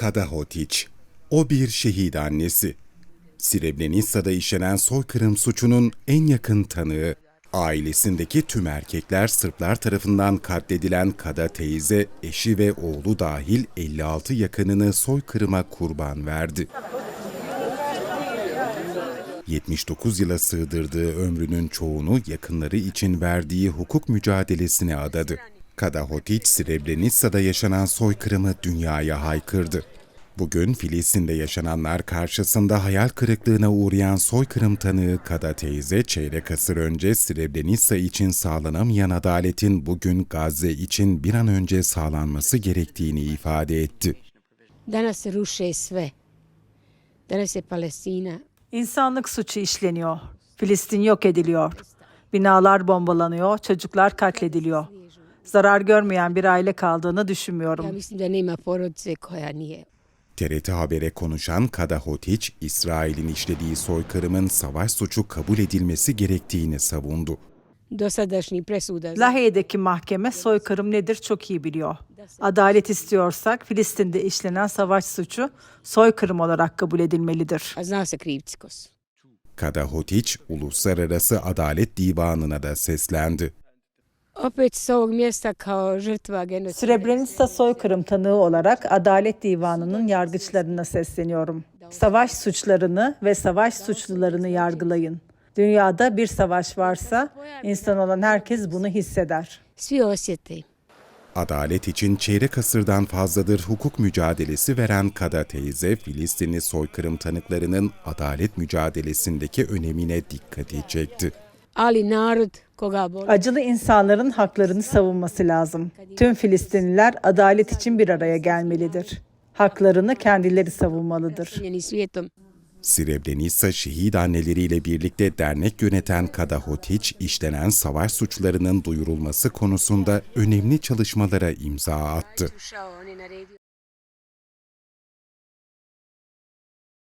Kada Hotić. O bir şehit annesi. Srebrenica'da işlenen soykırım suçunun en yakın tanığı, ailesindeki tüm erkekler Sırplar tarafından katledilen Kada teyze, eşi ve oğlu dahil 56 yakınını soykırıma kurban verdi. 79 yıla sığdırdığı ömrünün çoğunu yakınları için verdiği hukuk mücadelesine adadı. Kada Hotić, Srebrenica'da yaşanan soykırımı dünyaya haykırdı. Bugün Filistin'de yaşananlar karşısında hayal kırıklığına uğrayan soykırım tanığı Kada teyze, çeyrek asır önce Srebrenica için sağlanamayan adaletin bugün Gazze için bir an önce sağlanması gerektiğini ifade etti. Danas ruše sve. Danas je Palestina İnsanlık suçu işleniyor. Filistin yok ediliyor. Binalar bombalanıyor, çocuklar katlediliyor. Zarar görmeyen bir aile kaldığını Ja düşünmüyorum. mislim da nema porodice koja nije. TRT Haber'e konuşan Kada Hotić, İsrail'in işlediği soykırımın savaş suçu kabul edilmesi gerektiğini savundu. Lahey'deki mahkeme soykırım nedir çok iyi biliyor. Adalet istiyorsak Filistin'de işlenen savaş suçu soykırım olarak kabul edilmelidir. Kada Hotić, Uluslararası Adalet Divanı'na da seslendi. Opet s ovog mjesta kao žrtva genocida. Srebrenica soykırım tanığı olarak Adalet Divanı'nın yargıçlarına sesleniyorum. Savaş suçlarını ve savaş suçlularını yargılayın. Dünyada bir savaş varsa insan olan herkes bunu hisseder. Svi. Adalet için çeyrek asırdan fazladır hukuk mücadelesi veren Kada teyze, Filistinli soykırım tanıklarının adalet mücadelesindeki önemine dikkati çekti. Ali narod koga boli. Acılı insanların haklarını savunması lazım. Tüm Filistinliler adalet için bir araya gelmelidir. Haklarını kendileri savunmalıdır. Srebrenica şehit anneleriyle birlikte dernek yöneten Kada Hotić, işlenen savaş suçlarının duyurulması konusunda önemli çalışmalara imza attı.